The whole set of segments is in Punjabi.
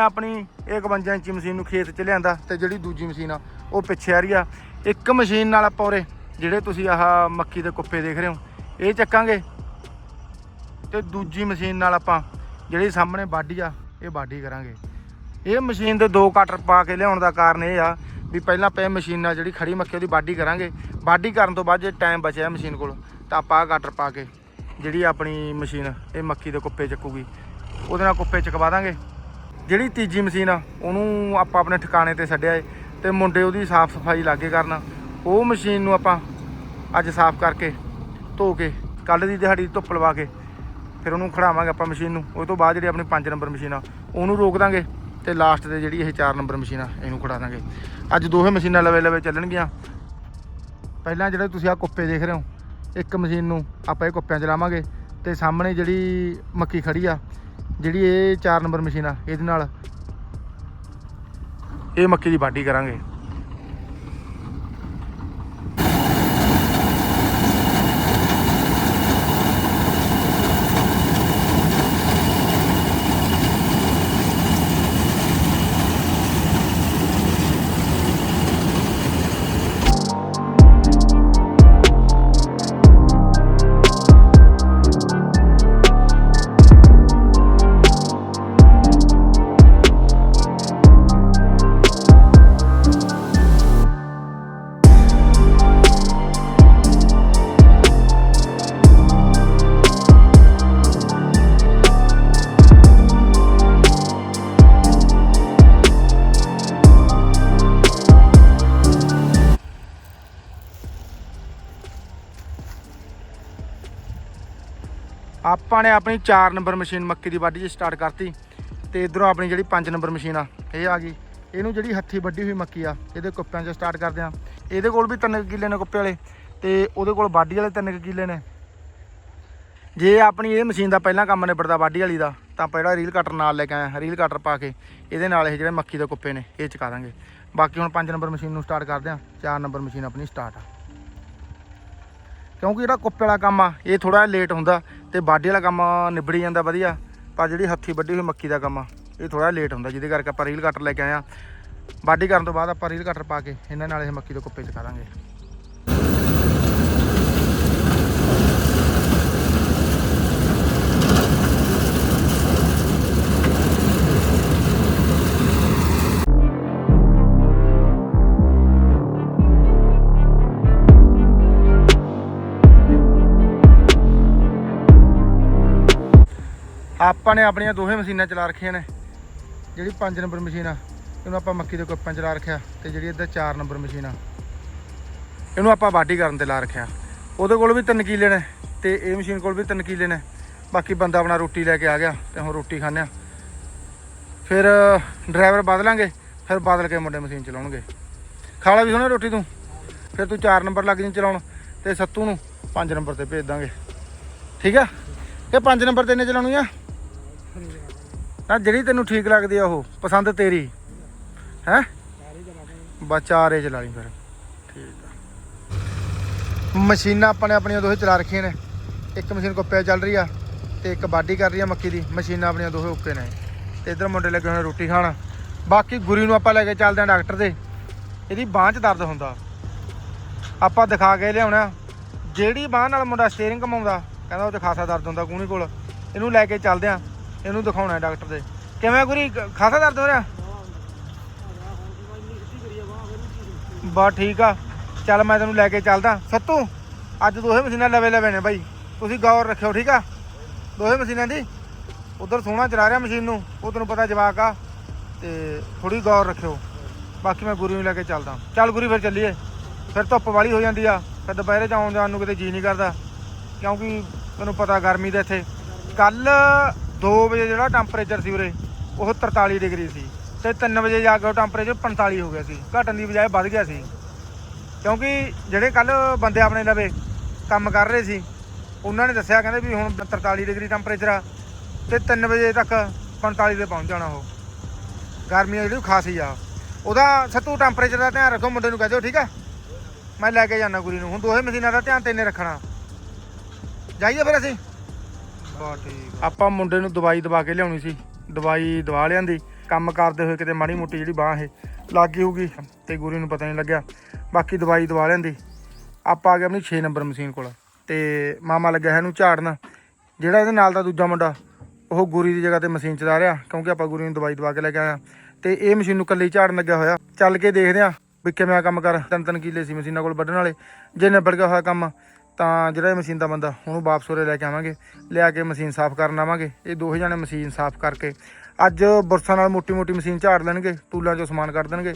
ਆਪਣੀ ਇਹ 51 ਇੰਚੀ ਮਸ਼ੀਨ ਨੂੰ ਖੇਤ 'ਚ ਲਿਆਂਦਾ ਤੇ ਜਿਹੜੀ ਦੂਜੀ ਮਸ਼ੀਨ ਆ, ਉਹ ਪਿੱਛੇ ਆ ਰਹੀ ਆ। ਇੱਕ ਮਸ਼ੀਨ ਨਾਲ ਆਪਾਂ ਉਰੇ ਜਿਹੜੇ ਤੁਸੀਂ ਆਹ ਮੱਕੀ ਦੇ ਕੁੱਪੇ ਦੇਖ ਰਹੇ ਹੋ, ਇਹ ਚੱਕਾਂਗੇ। ਤੇ ਦੂਜੀ ਮਸ਼ੀਨ ਨਾਲ ਆਪਾਂ ਜਿਹੜੀ ਸਾਹਮਣੇ ਬਾਡੀ ਆ, ਇਹ ਬਾਡੀ ਕਰਾਂਗੇ। ਇਹ ਮਸ਼ੀਨ ਦੇ ਦੋ ਕਟਰ ਪਾ ਕੇ ਲਿਆਉਣ ਦਾ ਕਾਰਨ ਇਹ ਆ ਵੀ ਪਹਿਲਾਂ ਪਏ ਮਸ਼ੀਨ ਨਾਲ ਜਿਹੜੀ ਖੜੀ ਮੱਕੀ ਉਹਦੀ ਬਾਡੀ ਕਰਾਂਗੇ। ਬਾਡੀ ਕਰਨ ਤੋਂ ਬਾਅਦ ਜੇ ਟਾਈਮ ਬਚਿਆ ਮਸ਼ੀਨ ਕੋਲ, ਤਾਂ ਆਪਾਂ ਆਹ ਕਟਰ ਪਾ ਕੇ ਜਿਹੜੀ ਆਪਣੀ ਮਸ਼ੀਨ, ਇਹ ਮੱਕੀ ਦੇ ਕੁੱਪੇ ਚੱਕੂਗੀ, ਉਹਦੇ ਨਾਲ ਕੁੱਪੇ ਚਕਵਾ ਦਾਂਗੇ। ਜਿਹੜੀ ਤੀਜੀ ਮਸ਼ੀਨ ਆ, ਉਹਨੂੰ ਆਪਾਂ ਆਪਣੇ ਠਿਕਾਣੇ ਤੇ ਛੱਡਿਆ ਏ ਤੇ ਮੁੰਡੇ ਉਹਦੀ ਸਾਫ਼ ਸਫ਼ਾਈ ਲਾਗੇ ਕਰਨ। ਉਹ ਮਸ਼ੀਨ ਨੂੰ ਆਪਾਂ ਅੱਜ ਸਾਫ਼ ਕਰਕੇ ਧੋ ਕੇ ਕੱਲ ਦੀ ਦਿਹਾੜੀ ਧੁੱਪ ਲਵਾ ਕੇ ਫਿਰ ਉਹਨੂੰ ਖੜਾਵਾਂਗੇ ਆਪਾਂ ਮਸ਼ੀਨ ਨੂੰ। ਉਹ ਤੋਂ ਬਾਅਦ ਜਿਹੜੀ ਆਪਣੀ 5 ਨੰਬਰ ਮਸ਼ੀਨ ਆ, ਉਹਨੂੰ ਰੋਕ ਦਾਂਗੇ ਤੇ ਲਾਸਟ ਤੇ ਜਿਹੜੀ ਇਹ 4 ਨੰਬਰ ਮਸ਼ੀਨ ਆ, ਇਹਨੂੰ ਖੜਾ ਦਾਂਗੇ। ਅੱਜ ਦੋਹੇ ਮਸ਼ੀਨਾਂ ਲਵੇ ਲਵੇ ਚੱਲਣਗੀਆਂ। ਪਹਿਲਾਂ ਜਿਹੜੇ ਤੁਸੀਂ ਆ ਕੁੱਪੇ ਦੇਖ ਰਹੇ ਹੋ, ਇੱਕ ਮਸ਼ੀਨ ਨੂੰ ਆਪਾਂ ਇਹ ਕੁੱਪਿਆਂ 'ਚ ਲਾਵਾਂਗੇ ਤੇ ਸਾਹਮਣੇ ਜਿਹੜੀ ਮੱਕੀ ਖੜੀ ਆ ਜਿਹੜੀ ਇਹ 4 ਨੰਬਰ ਮਸ਼ੀਨ ਆ ਇਹਦੇ ਨਾਲ ਇਹ ਮੱਕੀ ਦੀ ਵਾਢੀ ਕਰਾਂਗੇ। ਆਪਾਂ ਨੇ ਆਪਣੀ 4 ਨੰਬਰ ਮਸ਼ੀਨ ਮੱਕੀ ਦੀ ਵਾਢੀ 'ਚ ਸਟਾਰਟ ਕਰਤੀ ਤੇ ਇਧਰੋਂ ਆਪਣੀ ਜਿਹੜੀ 5 ਨੰਬਰ ਮਸ਼ੀਨ ਆ, ਇਹ ਆ ਗਈ। ਇਹਨੂੰ ਜਿਹੜੀ ਹੱਥੀ ਵੱਢੀ ਹੋਈ ਮੱਕੀ ਆ, ਇਹਦੇ ਕੁੱਪਿਆਂ 'ਚ ਸਟਾਰਟ ਕਰਦੇ ਆ। ਇਹਦੇ ਕੋਲ ਵੀ 3 ਕਿੱਲੇ ਨੇ ਕੁੱਪੇ ਵਾਲੇ ਤੇ ਉਹਦੇ ਕੋਲ ਵਾਢੀ ਵਾਲੇ 3 ਕਿੱਲੇ ਨੇ। ਜੇ ਆਪਣੀ ਇਹ ਮਸ਼ੀਨ ਦਾ ਪਹਿਲਾਂ ਕੰਮ ਨਿਬੜਦਾ ਵਾਢੀ ਵਾਲੀ ਦਾ, ਤਾਂ ਆਪਾਂ ਜਿਹੜਾ ਰੀਲ ਕਟਰ ਨਾਲ ਲੈ ਕੇ ਆਏ ਰੀਲ ਕਟਰ ਪਾ ਕੇ ਇਹਦੇ ਨਾਲ ਇਹ ਜਿਹੜੇ ਮੱਕੀ ਦੇ ਕੁੱਪੇ ਨੇ, ਇਹ ਚਕਾ ਦਾਂਗੇ ਬਾਕੀ ਹੁਣ 5 ਨੰਬਰ ਮਸ਼ੀਨ ਨੂੰ ਸਟਾਰਟ ਕਰਦੇ ਆ 4 ਨੰਬਰ ਮਸ਼ੀਨ ਆਪਣੀ ਸਟਾਰਟ ਆ। ਕਿਉਂਕਿ ਜਿਹੜਾ ਕੁੱਪੇ ਵਾਲਾ ਕੰਮ ਆ, ਇਹ ਥੋੜਾ ਲੇਟ ਹੁੰਦਾ ਤੇ ਬਾਡੀ ਵਾਲਾ ਕੰਮ ਨਿਬੜੀ ਜਾਂਦਾ ਵਧੀਆ, ਪਰ ਜਿਹੜੀ ਹੱਥੀ ਵੱਢੀ ਹੋਈ ਮੱਕੀ ਦਾ ਕੰਮ ਆ, ਇਹ ਥੋੜਾ ਲੇਟ ਹੁੰਦਾ ਜਿਹਦੇ ਕਰਕੇ ਆਪਾਂ ਰੀਲ ਕਟਰ ਲੈ ਕੇ ਆਏ ਆ। ਬਾਡੀ ਕਰਨ ਤੋਂ ਬਾਅਦ ਆਪਾਂ ਰੀਲ ਕਟਰ ਪਾ ਕੇ ਇਹਨਾਂ ਨਾਲ ਇਹ ਮੱਕੀ ਦੇ ਕੁੱਪੇ 'ਚ ਕਰਾਂਗੇ ਆਪਾਂ ਨੇ ਆਪਣੀਆਂ ਦੋਹੇ ਮਸ਼ੀਨਾਂ ਚਲਾ ਰੱਖੀਆਂ ਨੇ। ਜਿਹੜੀ 5 ਨੰਬਰ ਮਸ਼ੀਨ ਆ, ਇਹਨੂੰ ਆਪਾਂ ਮੱਕੀ ਦੇ ਕੁੱਪਾਂ ਚਲਾ ਰੱਖਿਆ ਤੇ ਜਿਹੜੀ ਇਹਦਾ 4 ਨੰਬਰ ਮਸ਼ੀਨ ਆ, ਇਹਨੂੰ ਆਪਾਂ ਵਾਢੀ ਕਰਨ ਤੇ ਲਾ ਰੱਖਿਆ। ਉਹਦੇ ਕੋਲ ਵੀ ਤਿੰਨ ਕੀਲੇ ਨੇ ਤੇ ਇਹ ਮਸ਼ੀਨ ਕੋਲ ਵੀ ਤਿੰਨ ਕੀਲੇ ਨੇ। ਬਾਕੀ ਬੰਦਾ ਆਪਣਾ ਰੋਟੀ ਲੈ ਕੇ ਆ ਗਿਆ ਤੇ ਹੁਣ ਰੋਟੀ ਖਾਂਦੇ ਆ। ਫਿਰ, ਡਰਾਈਵਰ ਬਦਲਾਂਗੇ ਫਿਰ ਬਦਲ ਕੇ ਮੁੰਡੇ ਮਸ਼ੀਨ ਚਲਾਉਣਗੇ। ਖਾਲਾ ਵੀ ਸੋਹਣੇ ਰੋਟੀ ਤੂੰ। ਫਿਰ ਤੂੰ 4 ਨੰਬਰ ਲੱਗ ਜੀ ਚਲਾਉਣ ਤੇ ਸੱਤੂ ਨੂੰ 5 ਨੰਬਰ ਤੇ ਭੇਜ ਦਾਂਗੇ। ਠੀਕ ਆ? ਇਹ 5 ਨੰਬਰ ਤੇ ਨੇ ਚਲਾਉਣੀ ਆ। ਤਾਂ ਜਿਹੜੀ ਤੈਨੂੰ ਠੀਕ ਲੱਗਦੀ ਆ ਉਹ, ਪਸੰਦ ਤੇਰੀ। ਹੈ? ਬਚਾਰੇ ਚਲਾ ਲਈ ਫਿਰ। ਠੀਕ ਆ। ਮਸ਼ੀਨਾਂ ਆਪਣੇ ਆਪਣੀਆਂ ਦੋਹੇ ਚਲਾ ਰੱਖੀਆਂ ਨੇ। ਇੱਕ ਮਸ਼ੀਨ ਕੋਪਿਆ ਚੱਲ ਰਹੀ ਆ ਤੇ ਇੱਕ ਬਾਡੀ ਕਰ ਰਹੀ ਆ ਮੱਕੀ ਦੀ। ਮਸ਼ੀਨਾਂ ਆਪਣੀਆਂ ਦੋਹੇ ਓਕੇ ਨੇ। ਤੇ ਇਧਰ ਮੁੰਡੇ ਲੱਗੇ ਹੋਣੇ ਰੋਟੀ ਖਾਣ। ਬਾਕੀ ਗੁਰੀ ਨੂੰ ਆਪਾਂ ਲੈ ਕੇ ਚੱਲਦੇ ਆ ਡਾਕਟਰ ਦੇ। ਇਹਦੀ ਬਾਂਹ 'ਚ ਦਰਦ ਹੁੰਦਾ। ਆਪਾਂ ਦਿਖਾ ਕੇ ਲਿਆਉਣਾ। ਜਿਹੜੀ ਬਾਂਹ ਨਾਲ ਮੁੰਡਾ ਸਟੀਅਰਿੰਗ ਘਮਾਉਂਦਾ ਕਹਿੰਦਾ ਉਹ ਤੇ ਖਾਸਾ ਦਰਦ ਹੁੰਦਾ ਗੂਣੀ ਕੋਲ। ਇਹਨੂੰ ਲੈ ਕੇ ਚੱਲਦੇ ਆ। ਇਹਨੂੰ ਦਿਖਾਉਣਾ ਡਾਕਟਰ ਦੇ ਕਿਵੇਂ ਗੁਰੀ ਖਾਸਾ ਦਰਦ ਹੋ ਰਿਹਾ ਬਾ ਠੀਕ ਆ ਚੱਲ ਮੈਂ ਤੈਨੂੰ ਲੈ ਕੇ ਚੱਲਦਾ ਸੱਤੂ ਅੱਜ ਦੋਹੇ ਮਸ਼ੀਨਾਂ ਲਵੇ ਲਵੇ ਨੇ ਬਾਈ ਤੁਸੀਂ ਗੌਰ ਰੱਖਿਓ ਠੀਕ ਆ ਦੋਹੇ ਮਸ਼ੀਨਾਂ ਦੀ ਉਧਰ ਸੋਹਣਾ ਚਲਾ ਰਿਹਾ ਮਸ਼ੀਨ ਨੂੰ ਉਹ ਤੈਨੂੰ ਪਤਾ ਜਵਾਕ ਆ ਤੇ ਥੋੜੀ ਗੌਰ ਰੱਖਿਓ ਬਾਕੀ ਮੈਂ ਗੁਰੀ ਨੂੰ ਲੈ ਕੇ ਚੱਲਦਾ ਚੱਲ ਗੁਰੀ ਫਿਰ ਚੱਲੀਏ ਫਿਰ ਧੁੱਪ ਵਾਲੀ ਹੋ ਜਾਂਦੀ ਆ ਫਿਰ ਦੁਪਹਿਰੇ ਚ ਆਉਣ ਜਾਣ ਨੂੰ ਕਿਤੇ ਜੀ ਨਹੀਂ ਕਰਦਾ ਕਿਉਂਕਿ ਤੈਨੂੰ ਪਤਾ ਗਰਮੀ ਦਾ ਇੱਥੇ ਕੱਲ 2 ਵਜੇ ਜਿਹੜਾ ਟੈਂਪਰੇਚਰ ਸੀ ਉਰੇ, ਉਹ 43 ਡਿਗਰੀ ਸੀ ਤੇ 3 ਵਜੇ ਜਾ ਕੇ ਉਹ ਟੈਂਪਰੇਚਰ 45 ਹੋ ਗਿਆ ਸੀ। ਘਟਣ ਦੀ ਬਜਾਏ ਵੱਧ ਗਿਆ ਸੀ। ਕਿਉਂਕਿ ਜਿਹੜੇ ਕੱਲ ਬੰਦੇ ਆਪਣੇ ਲਵੇ ਕੰਮ ਕਰ ਰਹੇ ਸੀ, ਉਹਨਾਂ ਨੇ ਦੱਸਿਆ, ਕਹਿੰਦੇ ਵੀ ਹੁਣ 43 ਡਿਗਰੀ ਟੈਂਪਰੇਚਰ ਆ ਤੇ 3 ਵਜੇ ਤੱਕ 45 ਤੇ ਪਹੁੰਚ ਜਾਣਾ ਉਹ। ਗਰਮੀ ਆ ਜਿਹੜੀ ਖਾਸੀ ਆ। ਉਹਦਾ ਸੱਤੂ ਟੈਂਪਰੇਚਰ ਦਾ ਧਿਆਨ ਰੱਖੋ, ਮੁੰਡੇ ਨੂੰ ਕਹਿ ਦਿਓ, ਠੀਕ ਆ? ਮੈਂ ਲੈ ਕੇ ਜਾਣਾ ਗੁਰੀ ਨੂੰ। ਹੁਣ ਦੋਹੇ ਮਸ਼ੀਨਾਂ ਦਾ ਧਿਆਨ ਤੈਨੇ ਰੱਖਣਾ। ਜਾਈਏ ਫਿਰ ਅਸੀਂ? ਬਾ ਠੀਕ ਆਪਾਂ ਮੁੰਡੇ ਨੂੰ ਦਵਾਈ ਦਵਾ ਕੇ ਲਿਆਉਣੀ ਸੀ, ਦਵਾਈ ਦਵਾ ਲਿਆਂਦੀ। ਕੰਮ ਕਰਦੇ ਹੋਏ ਕਿਤੇ ਮਾੜੀ ਮੋਟੀ ਜਿਹੜੀ ਬਾਹ ਇਹ ਲੱਗ ਹੋਊਗੀ ਤੇ ਗੁਰੂ ਨੂੰ ਪਤਾ ਨਹੀਂ ਲੱਗਿਆ। ਬਾਕੀ ਦਵਾਈ ਦਵਾ ਲੈਂਦੀ ਆਪਾਂ ਆ ਗਏ ਆਪਣੀ 6 ਨੰਬਰ ਮਸ਼ੀਨ ਕੋਲ ਤੇ ਮਾਮਾ ਲੱਗਿਆ ਇਹਨੂੰ ਝਾੜਨ। ਜਿਹੜਾ ਇਹਦੇ ਨਾਲ ਦਾ ਦੂਜਾ ਮੁੰਡਾ, ਉਹ ਗੁਰੀ ਦੀ ਜਗ੍ਹਾ ਤੇ ਮਸ਼ੀਨ ਚਲਾ ਰਿਹਾ, ਕਿਉਂਕਿ ਆਪਾਂ ਗੁਰੂ ਨੂੰ ਦਵਾਈ ਦਵਾ ਕੇ ਲੈ ਕੇ ਆਇਆ ਤੇ ਇਹ ਮਸ਼ੀਨ ਨੂੰ ਕੱਲੀ ਝਾੜਨ ਲੱਗਿਆ ਹੋਇਆ। ਚੱਲ ਕੇ ਦੇਖਦੇ ਆ ਵੀ ਕਿਵੇਂ ਕੰਮ ਕਰ। ਤਿੰਨ ਤਿੰਨ ਕਿੱਲੇ ਸੀ ਮਸ਼ੀਨਾਂ ਕੋਲ ਵੱਢਣ ਵਾਲੇ। ਜੇ ਨਿਬੜ ਗਿਆ ਹੋਇਆ ਕੰਮ ਤਾਂ ਜਿਹੜਾ ਇਹ ਮਸ਼ੀਨ ਦਾ ਬੰਦਾ, ਉਹਨੂੰ ਵਾਪਸ ਉਰੇ ਲੈ ਕੇ ਆਵਾਂਗੇ। ਲਿਆ ਕੇ ਮਸ਼ੀਨ ਸਾਫ਼ ਕਰਨ ਆਵਾਂਗੇ। ਇਹ ਦੋਹੇ ਜਣੇ ਮਸ਼ੀਨ ਸਾਫ਼ ਕਰਕੇ। ਅੱਜ ਬੁਰਸਾਂ ਨਾਲ ਮੋਟੀ ਮੋਟੀ ਮਸ਼ੀਨ ਝਾੜ ਲੈਣਗੇ, ਟੂਲਾਂ 'ਚੋਂ ਸਮਾਨ ਕੱਢ ਦੇਣਗੇ।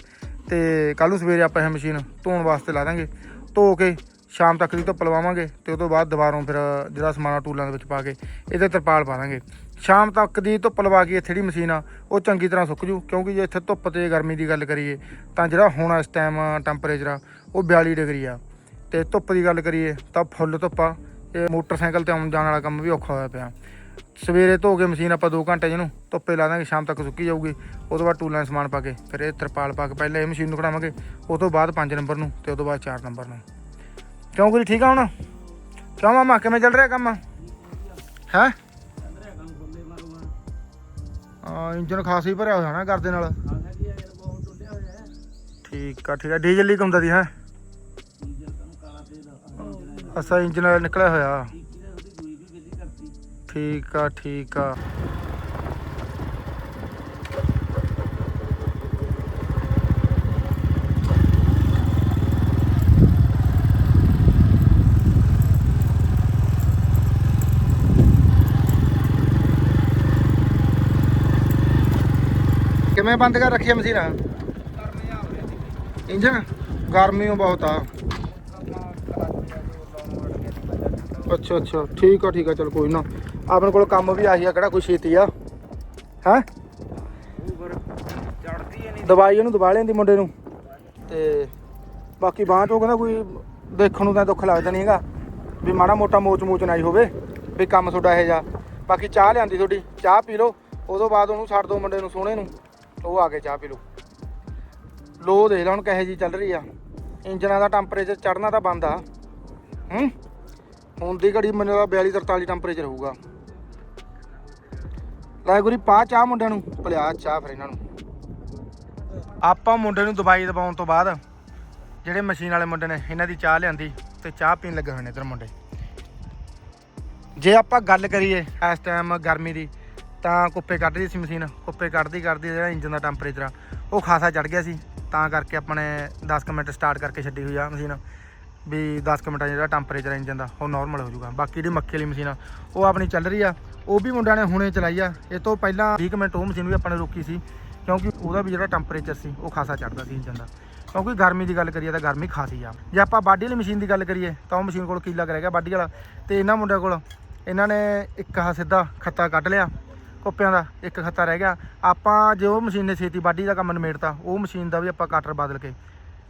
ਤੇ ਕੱਲ ਨੂੰ ਸਵੇਰੇ ਆਪਾਂ ਇਹ ਮਸ਼ੀਨ ਧੋਣ ਵਾਸਤੇ ਲਾ ਦਾਂਗੇ। ਧੋ ਕੇ ਸ਼ਾਮ ਤੱਕ ਦੀ ਧੁੱਪ ਲਵਾਵਾਂਗੇ ਤੇ ਉਸ ਤੋਂ ਬਾਅਦ ਦੁਬਾਰੋਂ ਫਿਰ ਜਿਹੜਾ ਸਮਾਨ ਆ ਟੂਲਾਂ ਦੇ ਵਿੱਚ ਪਾ ਕੇ ਇਹਦੇ ਤਰਪਾਲ ਪਾ ਦਾਂਗੇ। ਸ਼ਾਮ ਤੱਕ ਦੀ ਧੁੱਪ ਲਵਾ ਕੇ ਇੱਥੇ ਜਿਹੜੀ ਮਸ਼ੀਨ ਆ, ਉਹ ਚੰਗੀ ਤਰ੍ਹਾਂ ਸੁੱਕ ਜੂ। ਕਿਉਂਕਿ ਜੇ ਇੱਥੇ ਧੁੱਪ ਤੇ ਗਰਮੀ ਦੀ ਗੱਲ ਕਰੀਏ, ਤਾਂ ਜਿਹੜਾ ਹੁਣ ਇਸ ਟਾਈਮ ਟੈਂਪਰੇਚਰ ਆ, ਉਹ 42 ਡਿਗਰੀ ਆ। ਤੇ ਧੁੱਪ ਦੀ ਗੱਲ ਕਰੀਏ ਤਾਂ ਫੁੱਲ ਧੁੱਪਾ ਇਹ ਮੋਟਰਸਾਈਕਲ ਤੇ ਆਉਣ ਜਾਣ ਵਾਲਾ ਕੰਮ ਵੀ ਔਖਾ ਹੋਇਆ ਪਿਆ। ਸਵੇਰੇ ਧੋ ਕੇ ਮਸ਼ੀਨ ਆਪਾਂ 2 ਘੰਟੇ ਜਿਹਨੂੰ ਧੁੱਪੇ ਲਾ ਦਾਂਗੇ, ਸ਼ਾਮ ਤੱਕ ਸੁੱਕੀ ਜਾਊਗੀ। ਉਹ ਤੋਂ ਬਾਅਦ ਟੂਲਾਂ 'ਚ ਸਮਾਨ ਪਾ ਕੇ, ਫਿਰ ਇਹ ਤਰਪਾਲ ਪਾ ਕੇ ਪਹਿਲਾਂ ਇਹ ਮਸ਼ੀਨ ਨੂੰ ਕਢਾਵਾਂਗੇ ਉਹ ਤੋਂ ਬਾਅਦ 5 ਨੰਬਰ ਨੂੰ ਤੇ ਉਹ ਤੋਂ ਬਾਅਦ 4 ਨੰਬਰ ਨੂੰ। ਕਿਉਂ ਗੁਰੀ ਠੀਕ ਆ ਹੁਣ? ਕਿਉਂ ਮਾਮਾ, ਕਿਵੇਂ ਚੱਲ ਰਿਹਾ ਕੰਮ? ਹੈ? ਆ ਇੰਜਨ ਖਾਸ ਹੀ ਭਰਿਆ ਹੋਇਆ ਨਾ ਕਰਦੇ ਨਾਲ। ਠੀਕ ਆ ਠੀਕ ਆ। ਡੀਜ਼ਲ ਲੀਕ ਹੁੰਦਾ ਦੀ ਹੈ? ਅਸਾ ਇੰਜਨ ਨਿਕਲਿਆ ਹੋਇਆ। ਠੀਕ ਆ ਠੀਕ ਆ। ਕਿਵੇਂ ਬੰਦ ਕਰ ਰੱਖੀ ਆ ਮਸ਼ੀਨ? ਇੰਜਨ? ਗਰਮੀ ਬਹੁਤ ਆ। ਅੱਛਾ ਅੱਛਾ। ਠੀਕ ਆ ਠੀਕ ਆ। ਚਲ ਕੋਈ ਨਾ। ਆਪਣੇ ਕੋਲ ਕੰਮ ਵੀ ਆਹੀ ਆ, ਕਿਹੜਾ ਕੋਈ ਛੇਤੀ ਆ। ਹੈ? ਦਵਾਈ ਉਹਨੂੰ ਦਵਾ ਲੈਂਦੀ ਮੁੰਡੇ ਨੂੰ। ਤੇ ਬਾਕੀ ਬਾਂਹ ਚੋਂ ਕਹਿੰਦਾ ਕੋਈ ਦੇਖਣ ਨੂੰ ਤਾਂ ਦੁੱਖ ਲੱਗਦਾ ਨਹੀਂ ਹੈਗਾ। ਵੀ ਮਾੜਾ ਮੋਟਾ ਮੋਚ ਮੋਚ ਨਾ ਹੀ ਹੋਵੇ, ਵੀ ਕੰਮ ਤੁਹਾਡਾ ਇਹ ਜਾ ਬਾਕੀ ਚਾਹ ਲਿਆਂਦੀ ਤੁਹਾਡੀ। ਚਾਹ ਪੀ ਲਓ। ਉਦੋਂ ਬਾਅਦ ਉਹਨੂੰ ਛੱਡ ਦਿਓ ਮੁੰਡੇ ਨੂੰ ਸੋਹਣੇ ਨੂੰ। ਉਹ ਆ ਕੇ ਚਾਹ ਪੀ ਲਓ। ਲੋ ਦੇਖ ਲਾ ਹੁਣ ਕਿਹੋ ਜੀ ਚੱਲ ਰਹੀ ਆ। ਇੰਜਨਾਂ ਦਾ ਟੈਂਪਰੇਚਰ ਚੜਨਾ ਤਾਂ ਬੰਦ ਆ। ਹੂੰ? ਹੁਣ ਦੀ ਘੜੀ ਮੈਨੂੰ ਦਾ 42 43 ਟੈਂਪਰੇਚਰ ਹੋਊਗਾ। ਲੈ ਗੁਰੀ, ਪਾ ਚਾਹ ਮੁੰਡਿਆਂ ਨੂੰ। ਭਲਿਆ, ਚਾਹ ਫਿਰ ਇਹਨਾਂ ਨੂੰ। ਆਪਾਂ ਮੁੰਡੇ ਨੂੰ ਦਵਾਈ ਦਵਾਉਣ ਤੋਂ ਬਾਅਦ ਜਿਹੜੇ ਮਸ਼ੀਨ ਵਾਲੇ ਮੁੰਡੇ ਨੇ, ਇਹਨਾਂ ਦੀ ਚਾਹ ਲਿਆਂਦੀ ਤੇ ਚਾਹ ਪੀਣ ਲੱਗੇ ਹੋਏ ਨੇ ਇਧਰ ਮੁੰਡੇ। ਜੇ ਆਪਾਂ ਗੱਲ ਕਰੀਏ ਇਸ ਟਾਈਮ ਗਰਮੀ ਦੀ, ਤਾਂ ਕੁੱਪੇ ਕੱਢ ਰਹੀ ਸੀ ਮਸ਼ੀਨ। ਕੁੱਪੇ ਕੱਢਦੀ ਕੱਢਦੀ ਜਿਹੜਾ ਇੰਜਨ ਦਾ ਟੈਂਪਰੇਚਰ ਆ, ਉਹ ਖਾਸਾ ਚੜ ਗਿਆ ਸੀ। ਤਾਂ ਕਰਕੇ ਆਪਣੇ ਨੇ 10 ਕੁ ਮਿੰਟ ਸਟਾਰਟ ਕਰਕੇ ਛੱਡੀ ਹੋਈ ਆ ਮਸ਼ੀਨ। ਵੀ 10 ਕੁ ਮਿੰਟਾਂ 'ਚ ਜਿਹੜਾ ਟੈਂਪਰੇਚਰ ਇੰਜਨ ਦਾ, ਉਹ ਨਾਰਮਲ ਹੋ ਜਾਊਗਾ। ਬਾਕੀ ਜਿਹੜੀ ਮੱਕੀ ਵਾਲੀ ਮਸ਼ੀਨ ਆ, ਉਹ ਆਪਣੀ ਚੱਲ ਰਹੀ ਆ। ਉਹ ਵੀ ਮੁੰਡਿਆਂ ਨੇ ਹੁਣੇ ਚਲਾਈ ਆ। ਇਹ ਤੋਂ ਪਹਿਲਾਂ 20 ਕੁ ਮਿੰਟ ਉਹ ਮਸ਼ੀਨ ਵੀ ਆਪਾਂ ਨੇ ਰੋਕੀ ਸੀ, ਕਿਉਂਕਿ ਉਹਦਾ ਵੀ ਜਿਹੜਾ ਟੈਂਪਰੇਚਰ ਸੀ, ਉਹ ਖਾਸਾ ਚੜਦਾ ਸੀ ਇੰਜਨ ਦਾ। ਕਿਉਂਕਿ ਗਰਮੀ ਦੀ ਗੱਲ ਕਰੀਏ ਤਾਂ ਗਰਮੀ ਖਾਸੀ ਆ। ਜੇ ਆਪਾਂ ਬਾਡੀ ਵਾਲੀ ਮਸ਼ੀਨ ਦੀ ਗੱਲ ਕਰੀਏ, ਤਾਂ ਉਹ ਮਸ਼ੀਨ ਕੋਲ ਕੀਲਾ ਰਹਿ ਗਿਆ ਬਾਡੀ ਵਾਲਾ। ਤੇ ਇਹਨਾਂ ਮੁੰਡਿਆਂ ਕੋਲ, ਇਹਨਾਂ ਨੇ ਇੱਕ ਹਾ ਸਿੱਧਾ ਖੱਤਾ ਕੱਢ ਲਿਆ, ਕੁੱਪਿਆਂ ਦਾ, ਇੱਕ ਖੱਤਾ ਰਹਿ ਗਿਆ। ਆਪਾਂ ਜੇ ਉਹ ਮਸ਼ੀਨ ਨੇ ਛੇਤੀ ਬਾਡੀ ਦਾ ਕੰਮ ਨਿਮੇੜਤਾ, ਉਹ ਮਸ਼ੀਨ ਦਾ ਵੀ ਆਪਾਂ ਕਟਰ ਬਦਲ ਕੇ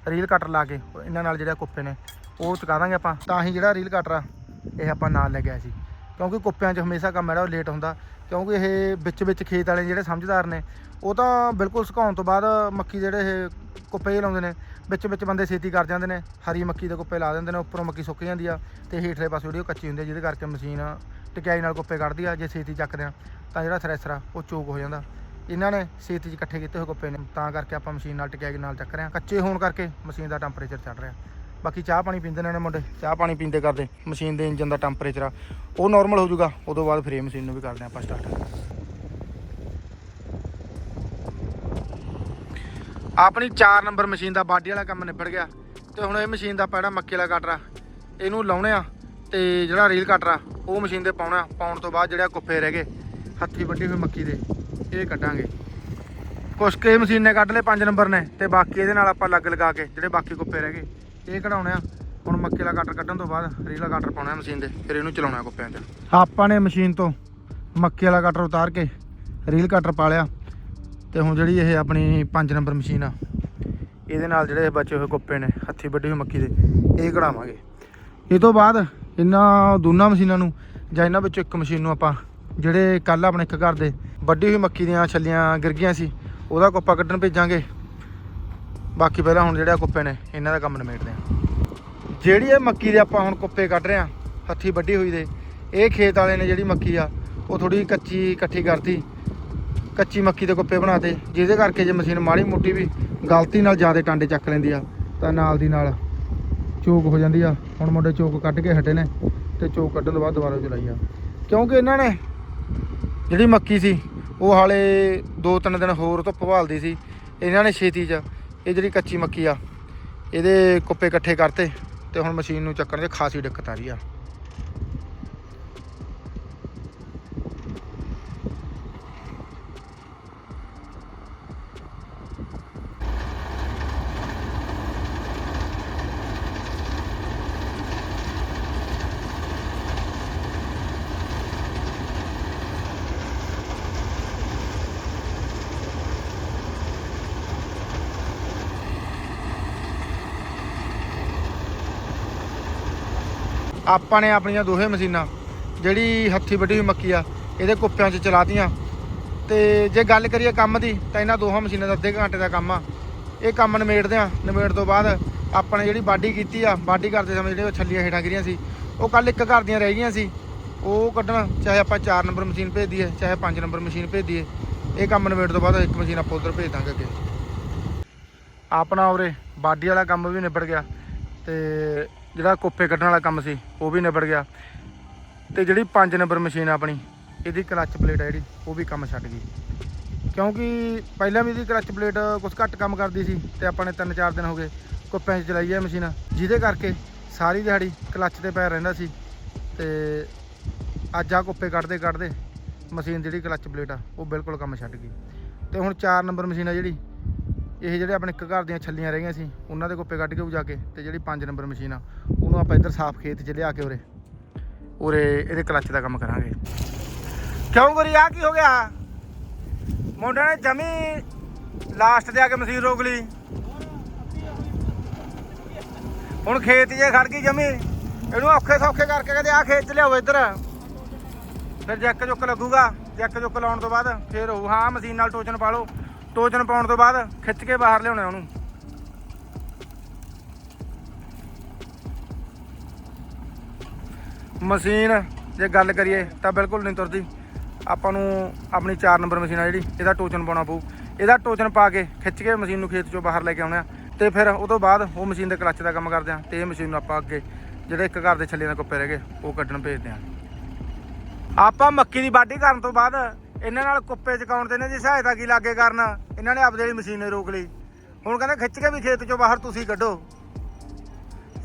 ਰੀਲ ਕਟਰ ਲਾ ਕੇ, ਇਹਨਾਂ ਨਾਲ ਜਿਹੜਾ ਕੁੱਪੇ ਨੇ ਉਹ ਚੁਕਾ ਦਾਂਗੇ ਆਪਾਂ। ਤਾਂ ਹੀ ਜਿਹੜਾ ਰੀਲ ਕਟਰ ਇਹ ਆਪਾਂ ਨਾਲ ਲੈ ਗਿਆ ਸੀ। ਕਿਉਂਕਿ ਕੁੱਪਿਆਂ 'ਚ ਹਮੇਸ਼ਾ ਕੰਮ ਜਿਹੜਾ ਉਹ ਲੇਟ ਹੁੰਦਾ। ਕਿਉਂਕਿ ਇਹ ਵਿੱਚ ਵਿੱਚ ਖੇਤ ਵਾਲੇ ਜਿਹੜੇ ਸਮਝਦਾਰ ਨੇ, ਉਹ ਤਾਂ ਬਿਲਕੁਲ ਸੁਕਾਉਣ ਤੋਂ ਬਾਅਦ ਮੱਕੀ ਜਿਹੜੇ ਇਹ ਕੁੱਪੇ ਲਾਉਂਦੇ ਨੇ, ਵਿੱਚ ਵਿੱਚ ਬੰਦੇ ਛੇਤੀ ਕਰ ਜਾਂਦੇ ਨੇ, ਹਰੀ ਮੱਕੀ ਦੇ ਕੁੱਪੇ ਲਾ ਦਿੰਦੇ ਨੇ, ਉੱਪਰੋਂ ਮੱਕੀ ਸੁੱਕ ਜਾਂਦੀ ਆ ਤੇ ਹੇਠਲੇ ਪਾਸੇ ਜਿਹੜੀ ਉਹ ਕੱਚੀ ਹੁੰਦੀ ਆ, ਜਿਹਦੇ ਕਰਕੇ ਮਸ਼ੀਨ ਟਕਿਆਈ ਨਾਲ ਕੁੱਪੇ ਕੱਢਦੀ ਆ, ਜੇ ਛੇਤੀ ਚੱਕਦੇ ਆ, ਤਾਂ ਜਿਹੜਾ ਥ੍ਰੈਸ਼ਰ ਆ, ਉਹ ਚੋਕ ਹੋ ਜਾਂਦਾ। ਇਹਨਾਂ ਨੇ ਛੇਤੀ 'ਚ ਇਕੱਠੇ ਕੀਤੇ ਹੋਏ ਕੁੱਪੇ ਨੇ। ਤਾਂ ਕਰਕੇ ਆਪਾਂ ਮਸ਼ੀਨ ਨਾਲ ਟਕਿਆਈ ਨਾਲ ਚੱਕ ਰਹੇ ਆ। ਕੱਚੇ ਹੋਣ ਕਰਕੇ ਮਸ਼ੀਨ ਦਾ ਟੈਂਪਰੇਚਰ ਚੜ ਰਿਹਾ। ਬਾਕੀ ਚਾਹ ਪਾਣੀ ਪੀਂਦੇ ਨੇ ਨੇ ਮੁੰਡੇ। ਚਾਹ ਪਾਣੀ ਪੀਂਦੇ ਕਰਦੇ, ਮਸ਼ੀਨ ਦੇ ਇੰਜਨ ਦਾ ਟੈਂਪਰੇਚਰ ਆ। ਉਹ ਨਾਰਮਲ ਹੋ ਜਾਊਗਾ, ਉਦੋਂ ਬਾਅਦ ਫਿਰ ਇਹ ਮਸ਼ੀਨ ਨੂੰ ਵੀ ਕਰਦੇ ਆ ਆਪਾਂ ਸਟਾਰਟ ਆਪਣੀ 4 ਨੰਬਰ ਮਸ਼ੀਨ ਦਾ ਬਾਡੀ ਵਾਲਾ ਕੰਮ ਨਿਬੜ ਗਿਆ। ਤੇ ਹੁਣ ਇਹ ਮਸ਼ੀਨ ਦਾ ਪੈੜਾ ਮੱਕੇ ਵਾਲਾ ਕਟਰ ਆ, ਇਹਨੂੰ ਲਾਉਣੇ ਆ ਤੇ ਜਿਹੜਾ ਰੀਲ ਕਟਰ ਆ, ਉਹ ਮਸ਼ੀਨ 'ਤੇ ਪਾਉਣਾ, ਪਾਉਣ ਤੋਂ ਬਾਅਦ ਜਿਹੜਾ ਕੁੱਫੇ ਰਹਿ ਗਏ, ਹੱਥੀ ਵੱਢੀ ਹੋਈ ਮੱਕੀ ਦੇ, ਇਹ ਕੱਢਾਂਗੇ। ਕੁਛ ਕੇ ਮਸ਼ੀਨ ਨੇ ਕੱਢ ਲਏ 5 ਨੰਬਰ ਨੇ, ਤੇ ਬਾਕੀ ਇਹਦੇ ਨਾਲ ਆਪਾਂ ਲੱਗ ਲਗਾ ਕੇ ਜਿਹੜੇ ਬਾਕੀ ਕੁੱਪੇ ਰਹਿ ਗਏ ਇਹ ਕਢਾਉਣੇ ਆ। ਹੁਣ ਮੱਕੇ ਵਾਲਾ ਕਟਰ ਕੱਢਣ ਤੋਂ ਬਾਅਦ ਰੀਲਾ ਕਟਰ ਪਾਉਣਾ ਮਸ਼ੀਨ ਦੇ ਫਿਰ ਇਹਨੂੰ ਚਲਾਉਣਾ ਕੁੱਪਿਆਂ 'ਚ। ਆਪਾਂ ਨੇ ਮਸ਼ੀਨ ਤੋਂ ਮੱਕੇ ਵਾਲਾ ਕਟਰ ਉਤਾਰ ਕੇ ਰੀਲ ਕਟਰ ਪਾ ਲਿਆ। ਤੇ ਹੁਣ ਜਿਹੜੀ ਇਹ ਆਪਣੀ 5 ਨੰਬਰ ਮਸ਼ੀਨ ਆ, ਇਹਦੇ ਨਾਲ ਜਿਹੜੇ ਬਚੇ ਹੋਏ ਕੁੱਪੇ ਨੇ, ਹੱਥੀ ਵੱਢੀ ਹੋਈ ਮੱਕੀ ਦੇ, ਇਹ ਕਢਾਵਾਂਗੇ। ਇਹ ਤੋਂ ਬਾਅਦ ਇਹਨਾਂ ਦੋਨਾਂ ਮਸ਼ੀਨਾਂ ਨੂੰ ਜਾਂ ਇਹਨਾਂ ਵਿੱਚੋਂ ਇੱਕ ਮਸ਼ੀਨ ਨੂੰ ਆਪਾਂ ਜਿਹੜੇ ਕੱਲ ਆਪਣੇ ਇੱਕ ਘਰ ਦੇ ਵੱਡੀ ਹੋਈ ਮੱਕੀ ਦੀਆਂ ਛੱਲੀਆਂ ਗਿਰ ਗਈਆਂ ਸੀ, ਉਹਦਾ ਕੁੱਪਾ ਕੱਢਣ ਭੇਜਾਂਗੇ। ਬਾਕੀ ਪਹਿਲਾਂ ਹੁਣ ਜਿਹੜੇ ਆ ਕੁੱਪੇ ਨੇ, ਇਹਨਾਂ ਦਾ ਕੰਮ ਨਿਬੇੜਦੇ ਆ। ਜਿਹੜੀ ਇਹ ਮੱਕੀ ਦੇ ਆਪਾਂ ਹੁਣ ਕੁੱਪੇ ਕੱਢ ਰਹੇ ਆ, ਹੱਥੀ ਵੱਢੀ ਹੋਈ ਦੇ, ਇਹ ਖੇਤ ਵਾਲੇ ਨੇ ਜਿਹੜੀ ਮੱਕੀ ਆ, ਉਹ ਥੋੜੀ ਕੱਚੀ ਇਕੱਠੀ ਕਰਤੀ। ਕੱਚੀ ਮੱਕੀ ਦੇ ਕੁੱਪੇ ਬਣਾਤੇ, ਜਿਹਦੇ ਕਰਕੇ ਜੇ ਮਸ਼ੀਨ ਮਾੜੀ ਮੋਟੀ ਵੀ ਗਲਤੀ ਨਾਲ ਜ਼ਿਆਦਾ ਟਾਂਡੇ ਚੱਕ ਲੈਂਦੀ ਆ, ਤਾਂ ਨਾਲ ਦੀ ਨਾਲ ਚੋਕ ਹੋ ਜਾਂਦੀ ਆ। ਹੁਣ ਮੁੰਡੇ ਚੋਕ ਕੱਢ ਕੇ ਹਟੇ ਨੇ ਤੇ ਚੋਕ ਕੱਢਣ ਤੋਂ ਬਾਅਦ ਦੁਬਾਰਾ ਚਲਾਈ ਆ। ਕਿਉਂਕਿ ਇਹਨਾਂ ਨੇ ਜਿਹੜੀ ਮੱਕੀ ਸੀ, ਉਹ ਹਾਲੇ 2-3 ਦਿਨ ਹੋਰ ਧੁੱਪ ਭਾਲਦੀ ਸੀ। ਇਹਨਾਂ ਨੇ ਛੇਤੀ 'ਚ ਇਹ ਜਿਹੜੀ ਕੱਚੀ ਮੱਕੀ ਆ, ਇਹਦੇ ਕੁੱਪੇ ਇਕੱਠੇ ਕਰਤੇ ਤੇ ਹੁਣ ਮਸ਼ੀਨ ਨੂੰ ਚੱਕਣ 'ਚ ਖਾਸੀ ਦਿੱਕਤ ਆ ਰਹੀ ਆ। ਆਪਾਂ ਨੇ ਆਪਣੀਆਂ ਦੋਹੇ ਮਸ਼ੀਨਾਂ, ਜਿਹੜੀ ਹੱਥੀ ਵੱਢੀ ਹੋਈ ਮੱਕੀ ਆ, ਇਹਦੇ ਕੁੱਪਿਆਂ 'ਚ ਚਲਾਤੀਆਂ। ਤੇ ਜੇ ਗੱਲ ਕਰੀਏ ਕੰਮ ਦੀ, ਤਾਂ ਇਹਨਾਂ ਦੋਹਾਂ ਮਸ਼ੀਨਾਂ ਦਾ ਅੱਧੇ ਘੰਟੇ ਦਾ ਕੰਮ ਆ। ਇਹ ਕੰਮ ਨਿਬੇੜਦੇ ਆ। ਨਿਮੇੜ ਤੋਂ ਬਾਅਦ ਆਪਾਂ ਨੇ ਜਿਹੜੀ ਬਾਡੀ ਕੀਤੀ ਆ, ਬਾਡੀ ਕਰਦੇ ਸਮੇਂ ਜਿਹੜੇ ਉਹ ਛੱਲੀਆਂ ਹੇਠਾਂ ਗਿਰੀਆਂ ਸੀ, ਉਹ ਕੱਲ ਇੱਕ ਘਰ ਦੀਆਂ ਰਹਿ ਗਈਆਂ ਸੀ। ਉਹ ਕੱਢਣ, ਚਾਹੇ ਆਪਾਂ 4 ਨੰਬਰ ਮਸ਼ੀਨ ਭੇਜ ਦਈਏ, ਚਾਹੇ 5 ਨੰਬਰ ਮਸ਼ੀਨ ਭੇਜ ਦਈਏ, ਇਹ ਕੰਮ ਨਿਬੇੜ ਤੋਂ ਬਾਅਦ ਇੱਕ ਮਸ਼ੀਨ ਆਪਾਂ ਉਧਰ ਭੇਜ ਦਾਂਗੇ ਅੱਗੇ। ਆਪਣਾ ਉਰੇ ਬਾਡੀ ਵਾਲਾ ਕੰਮ ਵੀ ਨਿਬੜ ਗਿਆ। ਤੇ ਜਿਹੜਾ ਕੋਪੇ ਕੱਢਣ ਵਾਲਾ ਕੰਮ ਸੀ, ਉਹ ਵੀ ਨਿਬੜ ਗਿਆ। ਤੇ ਜਿਹੜੀ 5 ਨੰਬਰ ਮਸ਼ੀਨ ਆ ਆਪਣੀ, ਇਹਦੀ ਕਲੱਚ ਪਲੇਟ ਆ ਜਿਹੜੀ, ਉਹ ਵੀ ਕੰਮ ਛੱਡ ਗਈ। ਕਿਉਂਕਿ ਪਹਿਲਾਂ ਵੀ ਇਹਦੀ ਕਲੱਚ ਪਲੇਟ ਕੁਝ ਘੱਟ ਕੰਮ ਕਰਦੀ ਸੀ ਤੇ ਆਪਾਂ ਨੇ 3-4 ਦਿਨ ਹੋ ਗਏ ਕੋਪਿਆਂ 'ਚ ਚਲਾਈ ਹੈ ਮਸ਼ੀਨ, ਜਿਹਦੇ ਕਰਕੇ ਸਾਰੀ ਦਿਹਾੜੀ ਕਲੱਚ ਤੇ ਪੈਰ ਰਹਿੰਦਾ ਸੀ। ਤੇ ਅੱਜ ਆ ਕੋਪੇ ਕੱਢਦੇ ਕੱਢਦੇ ਮਸ਼ੀਨ ਜਿਹੜੀ ਕਲੱਚ ਪਲੇਟ ਆ, ਉਹ ਬਿਲਕੁਲ ਕੰਮ ਛੱਡ ਗਈ। ਤੇ ਹੁਣ 4 ਨੰਬਰ ਮਸ਼ੀਨ ਆ ਜਿਹੜੀ ਇਹ ਜਿਹੜੇ ਆਪਣੇ ਇੱਕ ਘਰ ਦੀਆਂ ਛੱਲੀਆਂ ਰਹਿ ਗਈਆਂ ਸੀ, ਉਹਨਾਂ ਦੇ ਕੋਪੇ ਕੱਢ ਕੇ ਉਹ ਜਾ ਕੇ ਤੇ ਜਿਹੜੀ 5 ਨੰਬਰ ਮਸ਼ੀਨ ਆ, ਉਹਨੂੰ ਆਪਾਂ ਇੱਧਰ ਸਾਫ਼ ਖੇਤ 'ਚ ਲਿਆ ਕੇ ਉਰੇ ਉਰੇ ਇਹਦੇ ਕਲੱਚ ਦਾ ਕੰਮ ਕਰਾਂਗੇ। ਕਿਉਂ ਗੁਰੀ ਆ ਕੀ ਹੋ ਗਿਆ? ਮੁੰਡਾ ਨੇ ਜਮੀ ਲਾਸਟ ਤੇ ਆ ਕੇ ਮਸ਼ੀਨ ਰੋਕ ਲਈ। ਹੁਣ ਖੇਤ 'ਚ ਖੜ ਗਈ ਜਮੀ। ਇਹਨੂੰ ਔਖੇ ਸੌਖੇ ਕਰਕੇ ਕਹਿੰਦੇ ਆ ਖੇਤ 'ਚ ਲਿਆਓ ਇੱਧਰ। ਫਿਰ ਜੈਕ ਜੁੱਕ ਲੱਗੂਗਾ, ਜੈਕ ਜੁੱਕ ਲਾਉਣ ਤੋਂ ਬਾਅਦ ਫਿਰ ਉਹ, ਹਾਂ, ਮਸ਼ੀਨ ਨਾਲ ਟੋਚਨ ਪਾ ਲਓ। ਟੋਚਨ ਪਾਉਣ ਤੋਂ ਬਾਅਦ ਖਿੱਚ ਕੇ ਬਾਹਰ ਲਿਆਉਣਾ ਉਹਨੂੰ। ਮਸ਼ੀਨ, ਜੇ ਗੱਲ ਕਰੀਏ ਤਾਂ ਬਿਲਕੁਲ ਨਹੀਂ ਤੁਰਦੀ। ਆਪਾਂ ਨੂੰ ਆਪਣੀ 4 ਨੰਬਰ ਮਸ਼ੀਨ ਆ ਜਿਹੜੀ, ਇਹਦਾ ਟੋਚਨ ਪਾਉਣਾ ਪਊ। ਇਹਦਾ ਟੋਚਨ ਪਾ ਕੇ ਖਿੱਚ ਕੇ ਮਸ਼ੀਨ ਨੂੰ ਖੇਤ ਚੋਂ ਬਾਹਰ ਲੈ ਕੇ ਆਉਣਾ। ਤੇ ਫਿਰ ਉਹ ਤੋਂ ਬਾਅਦ ਉਹ ਮਸ਼ੀਨ ਦੇ ਕਲੱਚ ਦਾ ਕੰਮ ਕਰਦੇ ਆ ਤੇ ਇਹ ਮਸ਼ੀਨ ਨੂੰ ਆਪਾਂ ਅੱਗੇ ਜਿਹੜੇ ਇੱਕ ਘਰ ਦੇ ਛੱਲੇ ਦੇ ਕੁੱਪੇ ਰਹਿ ਗਏ, ਉਹ ਕੱਢਣ ਭੇਜਦੇ ਆ। ਆਪਾਂ ਮੱਕੀ ਦੀ ਵਾਢੀ ਕਰਨ ਤੋਂ ਬਾਅਦ ਇਹਨਾਂ ਨਾਲ ਕੁੱਪੇ ਚਕਾਉਣ ਤੇ ਇਹਨਾਂ ਦੀ ਸਹਾਇਤਾ ਕੀ ਲਾਗੇ ਕਰਨ? ਇਹਨਾਂ ਨੇ ਆਪਦੇ ਵਾਲੀ ਮਸ਼ੀਨ ਰੋਕ ਲਈ। ਹੁਣ ਕਹਿੰਦੇ ਖਿੱਚ ਕੇ ਵੀ ਖੇਤ ਚੋਂ ਬਾਹਰ ਤੁਸੀਂ ਕੱਢੋ।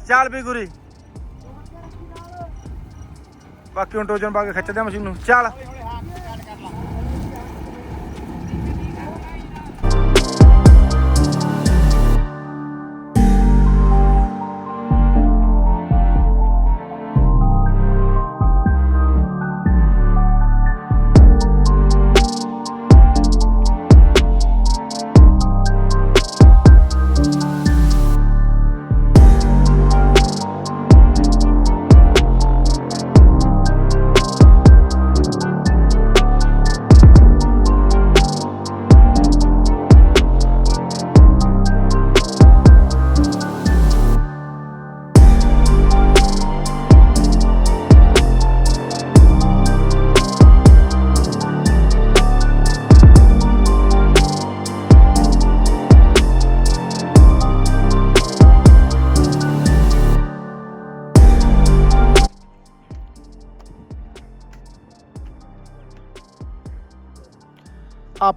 ਚੱਲ ਵੀ ਗੁਰੀ। ਬਾਕੀ ਹੁਣ ਟੋਜਨ ਪਾ ਕੇ ਖਿੱਚਦੇ ਮਸ਼ੀਨ ਨੂੰ। ਚੱਲ।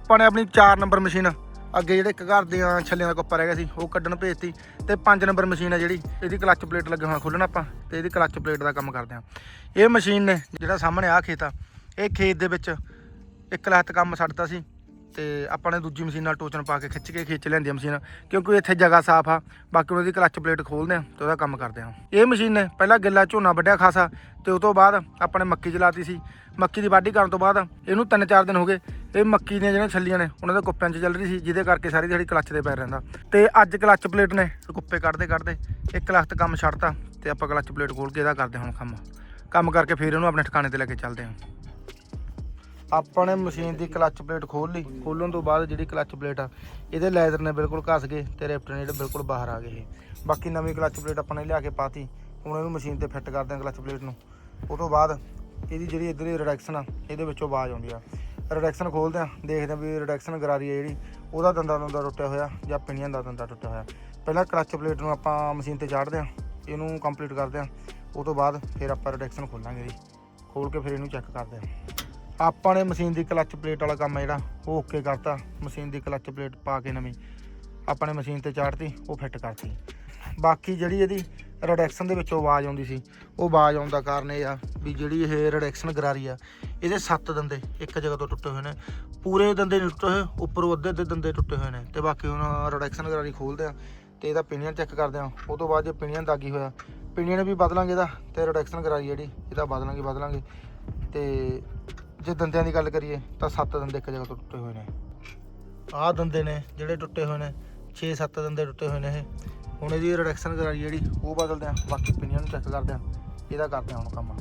ਆਪਾਂ ਨੇ ਆਪਣੀ 4 ਨੰਬਰ ਮਸ਼ੀਨ ਅੱਗੇ ਜਿਹੜੇ ਇੱਕ ਘਰ ਦੀਆਂ ਛੱਲਿਆਂ ਦਾ ਕੁੱਪਾ ਰਹਿ ਗਿਆ ਸੀ, ਉਹ ਕੱਢਣ ਭੇਜਤੀ ਤੇ 5 ਨੰਬਰ ਮਸ਼ੀਨ ਹੈ ਜਿਹੜੀ, ਇਹਦੀ ਕਲੱਚ ਪਲੇਟ ਲੱਗੇ ਹੋਣਾ ਖੋਲਣਾ ਆਪਾਂ ਤੇ ਇਹਦੀ ਕਲੱਚ ਪਲੇਟ ਦਾ ਕੰਮ ਕਰਦੇ ਆ। ਇਹ ਮਸ਼ੀਨ ਨੇ ਜਿਹੜਾ ਸਾਹਮਣੇ ਆ ਖੇਤ ਆ, ਇਹ ਖੇਤ ਦੇ ਵਿੱਚ ਇੱਕ ਲੱਤ ਕੰਮ ਛੱਡਤਾ ਸੀ। ਤੇ ਆਪਾਂ ਨੇ ਦੂਜੀ ਮਸ਼ੀਨ ਨਾਲ ਟੋਚਨ ਪਾ ਕੇ ਖਿੱਚ ਕੇ ਖਿੱਚ ਲੈਂਦੀ ਆ ਮਸ਼ੀਨ, ਕਿਉਂਕਿ ਇੱਥੇ ਜਗ੍ਹਾ ਸਾਫ਼ ਆ, ਬਾਕੀ ਉਹਨਾਂ ਦੀ ਕਲੱਚ ਪਲੇਟ ਖੋਲਦੇ ਆ ਤੇ ਉਹਦਾ ਕੰਮ ਕਰਦੇ ਆ। ਇਹ ਮਸ਼ੀਨ ਨੇ ਪਹਿਲਾਂ ਗਿੱਲਾ ਝੋਨਾ ਵੱਢਿਆ ਖਾਸਾ ਤੇ ਉਸ ਤੋਂ ਬਾਅਦ ਆਪਣੇ ਮੱਕੀ ਚਲਾਤੀ ਸੀ। ਮੱਕੀ ਦੀ ਵਾਢੀ ਕਰਨ ਤੋਂ ਬਾਅਦ ਇਹਨੂੰ 3-4 ਦਿਨ ਹੋ ਗਏ, ਇਹ ਮੱਕੀ ਦੀਆਂ ਜਿਹੜੀਆਂ ਛੱਲੀਆਂ ਨੇ, ਉਹਨਾਂ ਦੇ ਕੁੱਪਿਆਂ 'ਚ ਚੱਲ ਰਹੀ ਸੀ, ਜਿਹਦੇ ਕਰਕੇ ਸਾਰੀ ਦਿਹਾੜੀ ਕਲੱਚ ਦੇ ਪੈਰ ਰਹਿੰਦਾ। ਤੇ ਅੱਜ ਕਲੱਚ ਪਲੇਟ ਨੇ, ਕੁੱਪੇ ਕੱਢਦੇ ਕੱਢਦੇ ਇੱਕ ਲੱਖ ਕੰਮ ਛੱਡਤਾ ਤੇ ਆਪਾਂ ਕਲੱਚ ਪਲੇਟ ਖੋਲ ਕੇ ਇਹਦਾ ਕਰਦੇ ਹੁਣ ਕੰਮ। ਕੰਮ ਕਰਕੇ ਫਿਰ ਇਹਨੂੰ ਆਪਣੇ ਠਿਕਾਣੇ ਤੇ ਲੈ ਕੇ ਚੱਲਦੇ ਹਾਂ। ਆਪਾਂ ਨੇ ਮਸ਼ੀਨ ਦੀ ਕਲੱਚ ਪਲੇਟ ਖੋਲ ਲਈ। ਖੋਲਣ ਤੋਂ ਬਾਅਦ ਜਿਹੜੀ ਕਲੱਚ ਪਲੇਟ ਆ, ਇਹਦੇ ਲੈਦਰ ਨੇ ਬਿਲਕੁਲ ਘਸ ਗਏ ਤੇ ਰੈਪਟਰ ਨੇ ਜਿਹੜੇ ਬਿਲਕੁਲ ਬਾਹਰ ਆ ਗਏ ਇਹ। ਬਾਕੀ ਨਵੀਂ ਕਲੱਚ ਪਲੇਟ ਆਪਾਂ ਨੇ ਲਿਆ ਕੇ ਪਾਤੀ, ਹੁਣ ਇਹਨੂੰ ਮਸ਼ੀਨ ਤੇ ਫਿੱਟ ਕਰਦੇ ਹਾਂ ਕਲੱਚ ਪਲੇਟ ਨੂੰ। ਉਹ ਤੋਂ ਬਾਅਦ ਇਹਦੀ ਜਿਹੜੀ ਇੱਧਰ ਦੀ ਰਿਡਕਸ਼ਨ ਆ, ਇਹਦੇ ਵਿੱਚੋਂ ਆਵਾਜ਼ ਆਉਂਦੀ ਆ। ਰਿਡਕਸ਼ਨ ਖੋਲਦੇ ਆ ਦੇਖਦੇ ਆ ਵੀ ਰਿਡਕਸ਼ਨ ਗਰਾਰੀ ਹੈ ਜਿਹੜੀ, ਉਹਦਾ ਦੰਦਾ ਦੰਦਾ ਟੁੱਟਿਆ ਹੋਇਆ ਜਾਂ ਪਿਨੀਅਨ ਦਾ ਦੰਦਾ ਟੁੱਟਿਆ ਹੋਇਆ। ਪਹਿਲਾਂ ਕਲੱਚ ਪਲੇਟ ਨੂੰ ਆਪਾਂ ਮਸ਼ੀਨ ਤੇ ਚਾੜਦੇ ਆ ਇਹਨੂੰ ਕੰਪਲੀਟ ਕਰਦੇ ਆ ਉਹ ਤੋਂ ਬਾਅਦ ਫਿਰ ਆਪਾਂ ਰਿਡਕਸ਼ਨ ਖੋਲਾਂਗੇ ਜੀ। ਖੋਲ ਕੇ ਫਿਰ ਇਹਨੂੰ ਚੈੱਕ ਕਰਦੇ ਆ ਆਪਾਂ ਨੇ ਮਸ਼ੀਨ ਦੀ ਕਲੱਚ ਪਲੇਟ ਵਾਲਾ ਕੰਮ ਆ ਜਿਹੜਾ, ਉਹ ਓਕੇ ਕਰਤਾ। ਮਸ਼ੀਨ ਦੀ ਕਲੱਚ ਪਲੇਟ ਪਾ ਕੇ ਨਵੀਂ। ਆਪਾਂ ਨੇ ਮਸ਼ੀਨ ਤੇ ਚਾੜਤੀ, ਉਹ ਫਿੱਟ ਕਰਤੀ। ਬਾਕੀ ਜਿਹੜੀ ਇਹਦੀ ਰਿਡਕਸ਼ਨ ਦੇ ਵਿੱਚੋਂ ਆਵਾਜ਼ ਆਉਂਦੀ ਸੀ, ਉਹ ਆਵਾਜ਼ ਆਉਣ ਦਾ ਕਾਰਨ ਇਹ ਆ ਵੀ ਜਿਹੜੀ ਇਹ ਰਿਡਕਸ਼ਨ ਗਰਾਰੀ ਆ, ਇਹਦੇ ਸੱਤ ਦੰਦੇ ਇੱਕ ਜਗ੍ਹਾ ਤੋਂ ਟੁੱਟੇ ਹੋਏ ਨੇ। ਪੂਰੇ ਦੰਦੇ ਨਹੀਂ ਟੁੱਟੇ ਹੋਏ, ਉੱਪਰੋਂ ਅੱਧੇ ਅੱਧੇ ਦੰਦੇ ਟੁੱਟੇ ਹੋਏ ਨੇ। ਤੇ ਬਾਕੀ ਹੁਣ ਰਿਡਕਸ਼ਨ ਗਰਾਰੀ ਖੋਲਦੇ ਆ ਤੇ ਇਹਦਾ ਪਿਨੀਅਨ ਚੈੱਕ ਕਰਦੇ ਆ। ਉਹ ਤੋਂ ਬਾਅਦ ਜੇ ਪਿਨੀਅਨ ਦਾਗੀ ਹੋਇਆ ਪਿਨੀਅਨ ਵੀ ਬਦਲਾਂਗੇ ਇਹਦਾ ਤੇ ਰਿਡਕਸ਼ਨ ਗਰਾਰੀ ਜਿਹੜੀ, ਇਹਦਾ ਬਦਲਾਂਗੇ ਬਦਲਾਂਗੇ। ਤੇ ਜੇ ਦੰਦਿਆਂ ਦੀ ਗੱਲ ਕਰੀਏ, ਤਾਂ ਸੱਤ ਦੰਦੇ ਇੱਕ ਜਗ੍ਹਾ ਤੋਂ ਟੁੱਟੇ ਹੋਏ ਨੇ। ਆਹ ਦੰਦੇ ਨੇ ਜਿਹੜੇ ਟੁੱਟੇ ਹੋਏ ਨੇ 6-7 ਦੰਦੇ ਟੁੱਟੇ ਹੋਏ ਨੇ ਇਹ। ਹੁਣ ਇਹਦੀ ਰਿਡਕਸ਼ਨ ਕਰਾਈ ਜਿਹੜੀ, ਉਹ ਬਦਲਦੇ ਆ ਬਾਕੀ ਪਿਨੀਅਨ ਨੂੰ ਚੈੱਕ ਕਰਦੇ ਆ ਇਹਦਾ ਕਰਦੇ ਆ ਹੁਣ ਕੰਮ।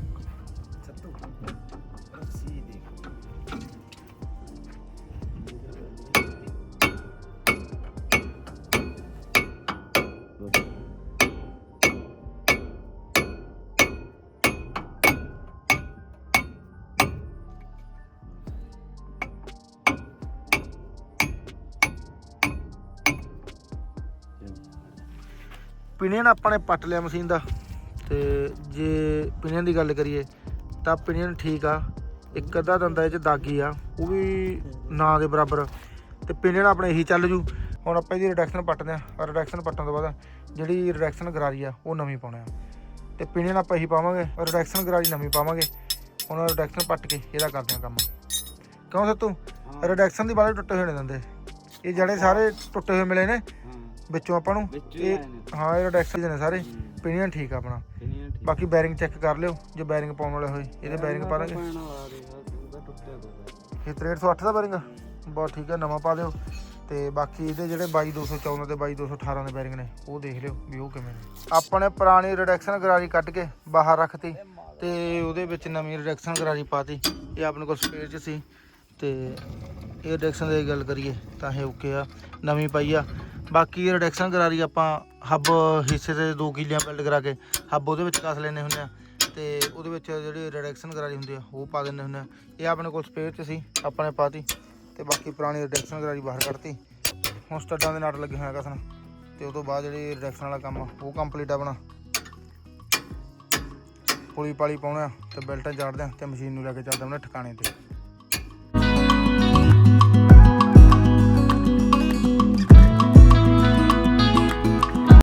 ਸੱਤੂ, ਰੱਸੀ ਦੇਖ ਪਿਨੀਅਨ ਆਪਾਂ ਨੇ ਪੱਟ ਲਿਆ ਮਸ਼ੀਨ ਦਾ। ਤੇ ਜੇ ਪਿਨੀਅਨ ਦੀ ਗੱਲ ਕਰੀਏ ਤਾਂ ਪਿਨੀਅਨ ਠੀਕ ਆ। ਇੱਕ ਅੱਧਾ ਦੰਦਾ ਇਹ ਚ ਦਾਗੀ ਆ ਉਹ ਵੀ ਨਾ ਦੇ ਬਰਾਬਰ। ਤੇ ਪਿਨੀਅਨ ਆਪਣੇ ਇਹੀ ਚੱਲ ਜੂ। ਹੁਣ ਆਪਾਂ ਇਹਦੀ ਰਿਡਕਸ਼ਨ ਪੱਟਦੇ ਆ। ਰਿਡਕਸ਼ਨ ਪੱਟਣ ਤੋਂ ਬਾਅਦ ਜਿਹੜੀ ਰਿਡਕਸ਼ਨ ਗਰਾਰੀ ਆ ਉਹ ਨਵੀਂ ਪਾਉਣੇ ਆ। ਤੇ ਪਿਨੀਅਨ ਆਪਾਂ ਇਹੀ ਪਾਵਾਂਗੇ। ਰਿਡਕਸ਼ਨ ਗਰਾਰੀ ਨਵੀਂ ਪਾਵਾਂਗੇ। ਹੁਣ ਰਿਡਕਸ਼ਨ ਪੱਟ ਕੇ ਇਹਦਾ ਕਰਦੇ ਆ ਕੰਮ। ਕਿਉਂ ਸੱਤੂ? ਰਿਡਕਸ਼ਨ ਦੀ ਬਾਲੇ ਟੁੱਟੇ ਹੋਏ ਨੇ ਦੰਦੇ। ਇਹ ਜਿਹੜੇ ਸਾਰੇ ਟੁੱਟੇ ਹੋਏ ਮਿਲੇ ਨੇ ਵਿੱਚੋਂ ਆਪਾਂ ਨੂੰ ਵਿੱਚ ਇਹ ਹਾਂ ਇਹ ਰਿਡਕਸ਼ਨ ਦੇ ਨੇ ਸਾਰੇ। ਪਿਨੀਅਨ ਠੀਕ ਆ ਆਪਣਾ। ਬਾਕੀ ਬੈਰਿੰਗ ਚੈੱਕ ਕਰ ਲਿਓ ਜੇ ਬੈਰਿੰਗ ਪਾਉਣ ਵਾਲੇ ਹੋਏ। ਇਹਦੇ ਬੈਰਿੰਗ ਪਾ ਉਹਦਾ ਟੁੱਟਿਆ ਹੋਇਆ ਇਹ 6308 ਦਾ ਬੈਰਿੰਗ ਬਹੁਤ ਠੀਕ ਆ ਨਵਾਂ ਪਾ ਦਿਓ। ਤੇ ਬਾਕੀ ਇਹਦੇ ਜਿਹੜੇ 22214 ਤੇ 22218 ਦੇ ਬੈਰਿੰਗ ਨੇ ਉਹ ਦੇਖ ਲਿਓ ਵੀ ਉਹ ਕਿਵੇਂ ਨੇ। ਆਪਾਂ ਨੇ ਪੁਰਾਣੀ ਰਿਡਕਸ਼ਨ ਗਰਾਰੀ ਕੱਢ ਕੇ ਬਾਹਰ ਰੱਖਤੀ ਤੇ ਉਹਦੇ ਵਿੱਚ ਨਵੀਂ ਰਿਡਕਸ਼ਨ ਗਰਾਰੀ ਪਾਤੀ। ਇਹ ਆਪਣੇ ਕੋਲ ਸਪੇਅਰ 'ਚ ਸੀ। ਤੇ ਇਹ ਰਿਡਕਸ਼ਨ ਦੀ ਗੱਲ ਕਰੀਏ ਤਾਂ ਇਹ ਓਕੇ ਆ। ਨਵੀਂ ਪਾਈ ਆ। ਬਾਕੀ ਇਹ ਰਿਡਕਸ਼ਨ ਗਰਾਰੀ ਆਪਾਂ ਹੱਬ ਹਿੱਸੇ ਤੇ 2 ਕਿੱਲਿਆਂ ਬਿਲਡ ਕਰਾ ਕੇ ਹੱਬ ਉਹਦੇ ਵਿੱਚ ਕਸ ਲੈਨੇ ਹੁੰਦੇ ਆ ਤੇ ਉਹਦੇ ਵਿੱਚ ਜਿਹੜੀ ਰਿਡਕਸ਼ਨ ਗਰਾਰੀ ਹੁੰਦੀ ਆ, ਉਹ ਪਾ ਦਿੰਦੇ ਹੁੰਦੇ ਆ। ਇਹ ਆਪਣੇ ਕੋਲ ਸਪੇਅਰ 'ਚ ਸੀ, ਆਪਾਂ ਨੇ ਪਾਤੀ ਤੇ ਬਾਕੀ ਪੁਰਾਣੀ ਰਿਡਕਸ਼ਨ ਗਰਾਰੀ ਬਾਹਰ ਕੱਢਤੀ। ਹੁਣ ਸਟੱਡਾਂ ਦੇ ਨਾਟ ਲੱਗੇ ਹੋਇਆ ਕਸਣ। ਤੇ ਉਹ ਤੋਂ ਬਾਅਦ ਜਿਹੜੀ ਰਿਡਕਸ਼ਨ ਵਾਲਾ ਕੰਮ ਆ, ਉਹ ਕੰਪਲੀਟ ਆਪਣਾ। ਪੁਲੀ ਪਾਲੀ ਪਾਉਣਾ ਤੇ ਬੈਲਟਾਂ ਚਾੜਦੇ ਆ ਤੇ ਮਸ਼ੀਨ ਨੂੰ ਲੈ ਕੇ ਚੱਲਦੇ ਹਾਂ ਆਪਣੇ ਠਿਕਾਣੇ ਤੇ।